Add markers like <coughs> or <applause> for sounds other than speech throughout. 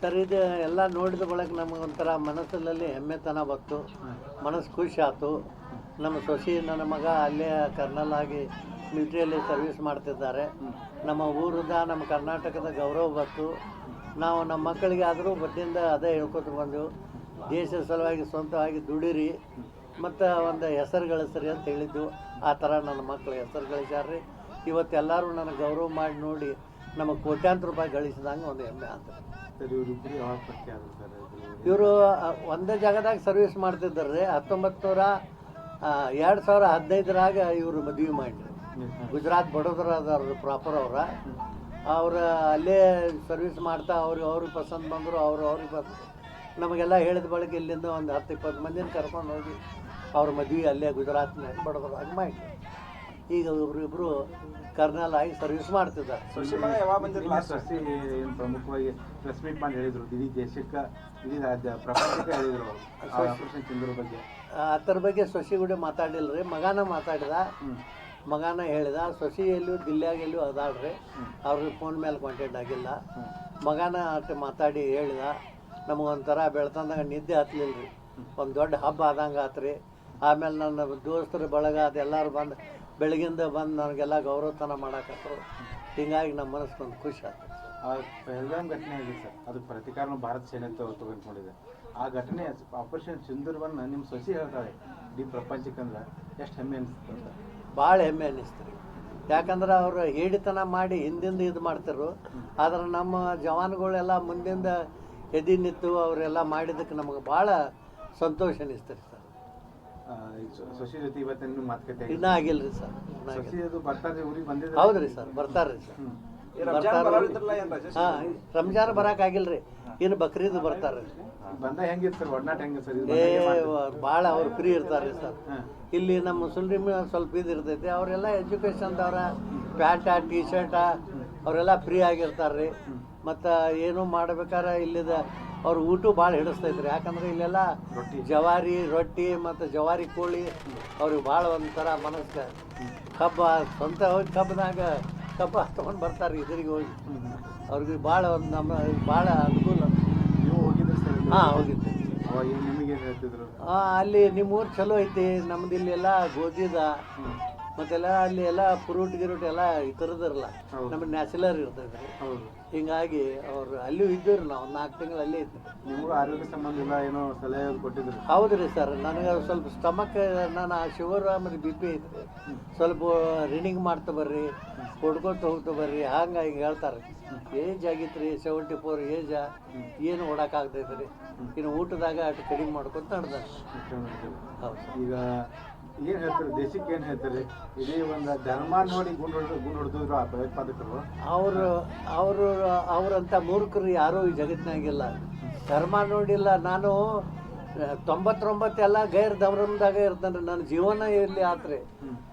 Sir ಇದು ಎಲ್ಲ ನೋಡಿದ ಬಳಕ ನಮಗೊಂಥರ ಮನಸ್ಸಲ್ಲಿ ಹೆಮ್ಮೆತನ ಬಂತು. ಮನಸ್ಸು ಖುಷಿ ಆಯಿತು ನಮ್ಮ ಸೊಸಿ ನನ್ನ ಮಗ ಅಲ್ಲೇ ಕರ್ನಲ್ ಆಗಿ ಮಿಲಿಟ್ರಿಯಲ್ಲಿ ಸರ್ವಿಸ್ ಮಾಡ್ತಿದ್ದಾರೆ. ನಮ್ಮ ಊರಿಂದ ನಮ್ಮ ಕರ್ನಾಟಕದ ಗೌರವ ಬಂತು. ನಾವು ನಮ್ಮ ಮಕ್ಕಳಿಗೆ ಆದರೂ ಬಟ್ಟಿಂದ ಅದೇ ಹೇಳ್ಕೊತ ಬಂದೆವು. ದೇಶದ ಸಲುವಾಗಿ ಸ್ವಂತವಾಗಿ ದುಡಿರಿ. ಮತ್ತು ಒಂದು ಹೆಸರು ಗಳಿಸ್ರಿ ಅಂತ ಹೇಳಿದ್ದು. ಆ ಥರ ನನ್ನ ಮಕ್ಕಳು ಹೆಸರು ಗಳಿಸ್ಯಾರ್ರಿ. ಇವತ್ತೆಲ್ಲರೂ ನನಗೆ ಗೌರವ ಮಾಡಿ ನೋಡಿ ನಮಗೆ ಕೋಟ್ಯಾಂತರ ರೂಪಾಯಿ ಗಳಿಸಿದಂಗೆ ಒಂದು ಹೆಮ್ಮೆ ಅಂತ ಇವರು ಒಂದೇ ಜಾಗದಾಗ ಸರ್ವಿಸ್ ಮಾಡ್ತಿದ್ದಾರೆ ರೀ. ಹತ್ತೊಂಬತ್ತು ನೂರ ಎರಡು ಸಾವಿರ ಹದಿನೈದರಾಗ ಇವರು ಮದುವೆ ಮಾಡಿರಿ ಗುಜರಾತ್ ಬಡೋದರ ಪ್ರಾಪರ್ ಅವ್ರ. ಅವ್ರು ಅಲ್ಲೇ ಸರ್ವಿಸ್ ಮಾಡ್ತಾ ಅವ್ರಿಗೆ ಅವ್ರಿಗೆ ಪಸಂದ್ ಬಂದರು ಅವರು ಅವ್ರಿಗೆ ಬಸ್ ನಮಗೆಲ್ಲ ಹೇಳಿದ ಬಳಿಕ ಇಲ್ಲಿಂದ ಒಂದು ಹತ್ತು ಇಪ್ಪತ್ತು ಮಂದಿನ ಕರ್ಕೊಂಡು ಹೋಗಿ ಅವ್ರ ಮದುವೆ ಅಲ್ಲೇ ಗುಜರಾತ್ನಾಗ ಬಡೋದ್ರಾಗ ಮಾಡಿ ಈಗ ಇಬ್ಬರು ಕರ್ನಲ್ ಆಗಿ ಸರ್ವಿಸ್ ಮಾಡ್ತಿದ್ದಾರೆ. ನಿಮ್ಮ ಸಸಿ ಏನು ಪ್ರಮುಖವಾಗಿ ಪ್ರೆಸ್ ಮೀಟ್ ಮಾಡಿ ಹೇಳಿದ್ರು. ಇಡೀ ದೇಶಕ್ಕೆ ಇಡೀ ರಾಜ್ಯ ಪ್ರಪಂಚಕ್ಕೆ ಹೇಳಿದ್ರು. <coughs> ಆಪರೇಷನ್ ಚಂದ್ರ ಬಗ್ಗೆ. ಅದ್ರ ಬಗ್ಗೆ ಸೊಸಿ ಕೂಡ ಮಾತಾಡಿಲ್ಲ ರೀ. ಮಗನ ಮಾತಾಡಿದ. ಮಗಾನ ಹೇಳಿದ ಸೊಸಿ ಎಲ್ಲೂ ದಿಲ್ಲಿಯಾಗ ಎಲ್ಲೂ ಅದಾಳ್ರಿ. ಅವ್ರಿಗೆ ಫೋನ್ ಮೇಲೆ ಕಾಂಟ್ಯಾಕ್ಟ್ ಆಗಿಲ್ಲ. ಮಗಾನ ಅಟ್ ಮಾತಾಡಿ ಹೇಳಿದ ನಮಗೊಂಥರ ಬೆಳ್ತಂದಾಗ ನಿದ್ದೆ ಹತ್ತಲಿಲ್ಲ ರೀ ಒಂದು ದೊಡ್ಡ ಹಬ್ಬ ಆದಂಗೆ ಆತ್ರಿ. ಆಮೇಲೆ ನನ್ನ ದೋಸ್ತರು ಬಳಗ ಅದೆಲ್ಲರೂ ಬಂದು ಬೆಳಗಿಂದ ಬಂದು ನನಗೆಲ್ಲ ಗೌರವತನ ಮಾಡಾಕತ್ತರು ಹಿಂಗಾಗಿ ನಮ್ಮ ಮನಸ್ಸಿಗೊಂದು ಖುಷಿ ಆಯ್ತು ಆ ಪೆಹಲ್ಗಾಮ್ ಘಟನೆ ಆಗಿದೆ ಸರ್? ಅದು ಪ್ರತಿಕಾರನ ಭಾರತ ಸೇನೆ ತಗೊಂಡ್ಕೊಂಡಿದೆ ಆ ಘಟನೆ ಆಪರೇಷನ್ ಸಿಂಧೂರವನ್ನ ನಿಮ್ಮ ಸಸಿ ಹೇಳ್ತಾಳೆ ಇಡೀ ಪ್ರಪಂಚಕ್ಕೆ ಅಂದ್ರೆ ಎಷ್ಟು ಹೆಮ್ಮೆ ಅನಿಸ್ತು ಅಂತ. ಭಾಳ ಹೆಮ್ಮೆ ಅನ್ನಿಸ್ತು ರೀ. ಯಾಕಂದ್ರೆ ಅವರು ಹೇಳಿತನ ಮಾಡಿ ಹಿಂದಿಂದ ಇದು ಮಾಡ್ತಿರು ಆದ್ರೆ ನಮ್ಮ ಜವಾನ್ಗಳೆಲ್ಲ ಮುಂದಿಂದ ಎದಿ ನಿಂತು ಅವರೆಲ್ಲ ಮಾಡಿದ್ದಕ್ಕೆ ನಮಗೆ ಭಾಳ ಸಂತೋಷ ಅನ್ನಿಸ್ತು ರೀ ಸರ್. ಆ, ಈ ಜೊತೆ ಇವತ್ತಿನ ಮಾತುಕತೆ. ಇನ್ನೂ ಆಗಿಲ್ಲ ರೀ ಸರ್ ಅದು ಬರ್ತಾರೆ ಊರಿಗೆ ಬಂದಿದೆ ಹೌದ್ರಿ ರೀ ಸರ್. ಬರ್ತಾರೆ ಸರ್. ಹಾಂ ರಂಜಾನ್ ಬರೋಕ್ಕಾಗಿಲ್ಲ ರೀ ಇನ್ನು ಬಕ್ರೀದ್ ಬರ್ತಾರೆ ರೀ ಬಂದ ಹೆಂಗಿತ್ತು ಸರ್ ಒಡನಾಟ ಹೆಂಗೆ ಸರ್? ಏ. ಭಾಳ ಅವ್ರು ಫ್ರೀ ಇರ್ತಾರೆ ಸರ್. ಇಲ್ಲಿ ನಮ್ಮ ಮುಸ್ಲಿಮ್ ಸ್ವಲ್ಪ ಇದು ಇರ್ತೈತಿ ಅವರೆಲ್ಲ ಎಜುಕೇಷನ್ದವ್ರ ಪ್ಯಾಂಟ ಟಿ ಶರ್ಟ ಅವರೆಲ್ಲ ಫ್ರೀ ಆಗಿರ್ತಾರೆ ರೀ ಮತ್ತು ಏನು ಮಾಡ್ಬೇಕಾರೆ ಇಲ್ಲಿದ ಅವ್ರ ಊಟ ಭಾಳ ಹಿಡಿಸ್ತೈತ್ರಿ ಯಾಕಂದ್ರೆ ಇಲ್ಲೆಲ್ಲ ರೊಟ್ಟಿ. ಜವಾರಿ ರೊಟ್ಟಿ ಮತ್ತು ಜವಾರಿ ಕೋಳಿ ಅವ್ರಿಗೆ ಭಾಳ ಒಂಥರ ಮನಸ್ಸು. ಕಬ್ಬ ಸ್ವಂತ ಹೋಗಿ ಕಬ್ಬನಾಗ ಕಬ್ಬ ತೊಗೊಂಡು ಬರ್ತಾರೆ ಇದ್ರಿಗೆ ಹೋಗಿ. ಅವ್ರಿಗೆ ಭಾಳ ಒಂದು ನಮ್ಮ ಭಾಳ ಅನುಕೂಲ. ನೀವು ಹೋಗಿದ್ರಿ ಸರ್? ಹಾಂ ಹೋಗಿದ್ದೆ. ನಿಮಗೆ ಹೇಳ್ತಿದ್ರು? ಹಾಂ ಅಲ್ಲಿ ನಿಮ್ಮ ಊರು ಚಲೋ ಐತಿ. ನಮ್ದು ಇಲ್ಲೆಲ್ಲ ಗೋಧಿದ ಮತ್ತೆಲ್ಲ ಅಲ್ಲಿ ಎಲ್ಲ ಫ್ರೂಟ್ ಗಿರೂಟ್ ಎಲ್ಲ ಈ. ನಮ್ಮ ನ್ಯಾಚುಲರ್ ಇರ್ತದೆ. ಹಿಂಗಾಗಿ ಅವ್ರು ಅಲ್ಲೂ ಇದ್ದರು ನಾವು ನಾಲ್ಕು ತಿಂಗಳು ಅಲ್ಲೇ ಇದ್ವಿ ನಿಮಗೂ ಆರೋಗ್ಯ ಸಂಬಂಧ ಇಲ್ಲ ಏನೋ ಸಲಹೆ ಕೊಟ್ಟಿದ್ರು ಹೌದು ರೀ ಸರ್ ನನಗೆ ಸ್ವಲ್ಪ ಸ್ಟಮಕ್ ನಾನು ಶುಗರ್ ಮತ್ತು ಬಿ ಪಿ ಐತ್ರಿ ಸ್ವಲ್ಪ ರೀಡಿಂಗ್ ಮಾಡ್ತಾ ಬರ್ರಿ ಕೊಡ್ಕೊತ ಹೋಗ್ತಾ ಬರ್ರಿ ಹಂಗೆ ಹಿಂಗೆ ಹೇಳ್ತಾರೆ. ಏಜ್ ಆಗಿತ್ತು ರೀ ಸೆವೆಂಟಿ ಫೋರ್ ಏಜ. ಏನು ಓಡೋಕ್ಕಾಗ್ತೈತೆ ರೀ. ಇನ್ನು ಊಟದಾಗ ಅಷ್ಟು ಕಡಿಮೆ ಮಾಡ್ಕೊತ ನಡೆದ ಹೌದು. ಈಗ ಏನು ಹೇಳ್ತಾರೆ ದೇಶಕ್ಕೆ ಏನು ಹೇಳ್ತಾರೆ? ಇದೇ ಒಂದು ಧರ್ಮ ನೋಡಿ ಗುಂಡು ಗುಂಡು ಆ ಭಯೋತ್ಪಾದಕರು ಅವರು ಅವರು ಅವರಂಥ ಮೂರ್ಖರು ಯಾರೂ ಈ ಜಗತ್ತಿನಾಗಿಲ್ಲ. ಧರ್ಮ ನೋಡಿಲ್ಲ ನಾನು ಆ, ತೊಂಬತ್ತೊಂಬತ್ತು ಎಲ್ಲ ಗೈರ್ ಧರ್ಮದಾಗ ಇರ್ತಾನೆ ನನ್ನ ಜೀವನ ಇರಲಿ ಆತ್ರಿ.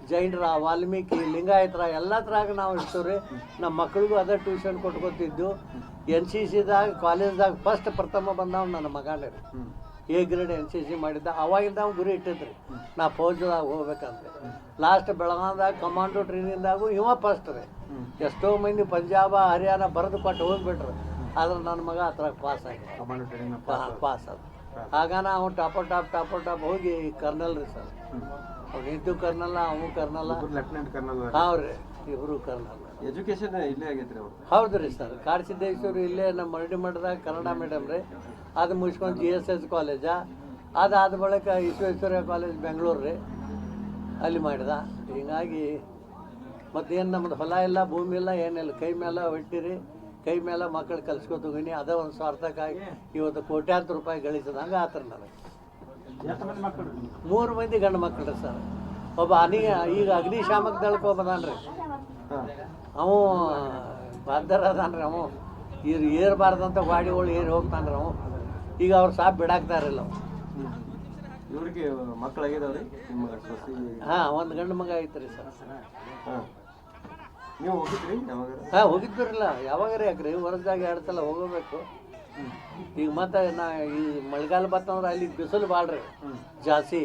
ಜೈನರ ವಾಲ್ಮೀಕಿ ಲಿಂಗಾಯತರ ಎಲ್ಲ ಥರಾಗ ನಾವು ಇರ್ತೀವ್ರಿ. ನಮ್ಮ ಮಕ್ಳಿಗೂ ಅದೇ ಟ್ಯೂಷನ್ ಕೊಟ್ಕೊತಿದ್ದು. ಎನ್ ಸಿ ಸಿದಾಗ ಕಾಲೇಜ್ದಾಗ ಫಸ್ಟ್ ಪ್ರಥಮ ಬಂದವ್ ನನ್ನ ಮಗನೇ A grade N C C ಮಾಡಿದ್ದ. ಅವಾಗಿಂದ ಅವ್ನು ಗುರಿ ಇಟ್ಟಿದ್ರಿ. ನಾ ಫೌಜ್ದಾಗ ಹೋಗ್ಬೇಕಂದ್ರೆ ಲಾಸ್ಟ್ ಬೆಳಗಾವ್ದಾಗ ಕಮಾಂಡೋ ಟ್ರೈನಿಂದಾಗೂ ಇವ ಫಸ್ಟ್ ರೀ. ಎಷ್ಟೋ ಮಂದಿ ಪಂಜಾಬ ಹರಿಯಾಣ ಬರೆದು ಕೊಟ್ಟು ಹೋಗ್ಬಿಟ್ರು. ಆದ್ರೆ ನನ್ನ ಮಗ ಹತ್ರ ಪಾಸ್ ಆಗಿ. ಪಾಸ್ ಆದ ಆಗಾನ ಅವ್ನು ಟಾಪ ಟಾಪ್ ಟಾಪ ಟಾಪ್ ಹೋಗಿ ಕರ್ನಲ್ ರೀ ಸರ್. ಅವ್ರ ಇದ್ದು ಕರ್ನಲ್ಲ ಅವನು ಕರ್ನಲ್ಲ ಲೆಫ್ಟಿನೆಂಟ್ ಕರ್ನಲ್ ಹೌದ್ರಿ ಇವರು ಕರ್ನಲ್. ಎಜುಕೇಶನ್ ಇಲ್ಲೇ ಆಗೈತ್ರಿ ಅವ್ರು. ಹೌದು ರೀ ಸರ್ ಕಾಡಸಿದ್ದೇಶ್ವರ ಇಲ್ಲೇ ನಮ್ಮ ಮರಡಿ ಮಠದಾಗ ಕನ್ನಡ ಮೇಡಮ್ ರೀ. ಅದು ಮುಗಿಸ್ಕೊಂಡು ಜಿ ಎಸ್ ಎಸ್ ಕಾಲೇಜ ಅದಾದ ಬಳಿಕ ವಿಶ್ವೇಶ್ವರಯ್ಯ ಕಾಲೇಜ್ ಬೆಂಗಳೂರು ರೀ. ಅಲ್ಲಿ ಮಾಡಿದ. ಹೀಗಾಗಿ ಮತ್ತೇನು ನಮ್ಮದು ಹೊಲ ಇಲ್ಲ ಭೂಮಿ ಇಲ್ಲ ಏನಿಲ್ಲ. ಕೈ ಮೇಲೆ ಹೊಟ್ಟಿರಿ ಕೈ ಮೇಲೆ ಮಕ್ಕಳು ಕಲ್ಸ್ಕೊತ ಹೋಗಿನಿ ಅದೇ ಒಂದು ಸ್ವಾರ್ಥಕ್ಕಾಗಿ ಇವತ್ತು ಕೋಟ್ಯಾಂತರ ರೂಪಾಯಿ ಗಳಿಸಿದಂಗೆ ಆತರ ನನಗೆ. ಮೂರು ಮಂದಿ ಗಂಡು ಮಕ್ಕಳು ರೀ ಸರ್. ಒಬ್ಬ ಅನಿ ಈಗ ಅಗ್ನಿಶಾಮಕ ದಳಕ್ಕೆ ಒಬ್ಬದಾನ್ರಿ ಅವ ಬಾದ್ದರ ಅದಾನ್ರಿ ಅವ. ಇವ್ರು ಏರ್ಬಾರ್ದಂತ ಗಾಡಿಗಳು ಏರಿ ಹೋಗ್ತಾನ್ರಿ ಅವ. ಈಗ ಅವ್ರು ಸಾಪ್ ಬಿಡಾಕ್ತಾರಿಲ್ಲ ಅವ. ಇವ್ರಿಗೆ ಸೊಸಿ ಹಾಂ ಒಂದು ಗಂಡು ಮಗ ಐತ್ರಿ ಸರ್. ಹಾಂ. ನೀವು ಹೋಗಿದ್ರಿ? ಯಾವಾಗ ಹಾಂ ಹೋಗಿದ್ದಿರಲ್ಲ ಯಾವಾಗಾರ ಯಾಕ್ರಿ? ಸಲ ಹೋಗಬೇಕು. ಈಗ ಮತ್ತೆ ನಾ ಈ ಮಳೆಗಾಲ ಬತ್ತಂದ್ರೆ ಅಲ್ಲಿ ಬಿಸಿಲು ಬಾಳ್ರಿ. ಜಾಸ್ತಿ.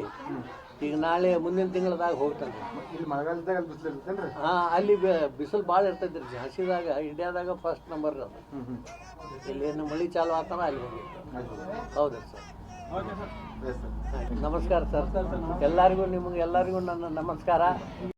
ಈಗ ನಾಳೆ ಮುಂದಿನ ತಿಂಗಳದಾಗ ಹೋಗ್ತಾನೆ. ಇಲ್ಲಿ ಮಳೆಗಾಲದಾಗ ಅಲ್ಲಿ ಬಿಸಿಲು ಇರ್ತೇನ್ರಿ ಹಾಂ ಅಲ್ಲಿ ಬಿಸಿಲು ಭಾಳ ಇರ್ತೈತೆ ರೀ ಜಾಸ್ತಿದಾಗ ಇಂಡಿಯಾದಾಗ ಫಸ್ಟ್ ನಂಬರ್ ರೀ ಅದು ಇಲ್ಲಿ ಏನು ಮಳೆ ಚಾಲು ಆತನ ಅಲ್ಲಿ ಹೋಗಿ. ಹೌದು ಸರ್. ನಮಸ್ಕಾರ ಸರ್. ಎಲ್ಲರಿಗೂ ನಿಮ್ಗೆ ಎಲ್ಲರಿಗೂ ನನ್ನ ನಮಸ್ಕಾರ.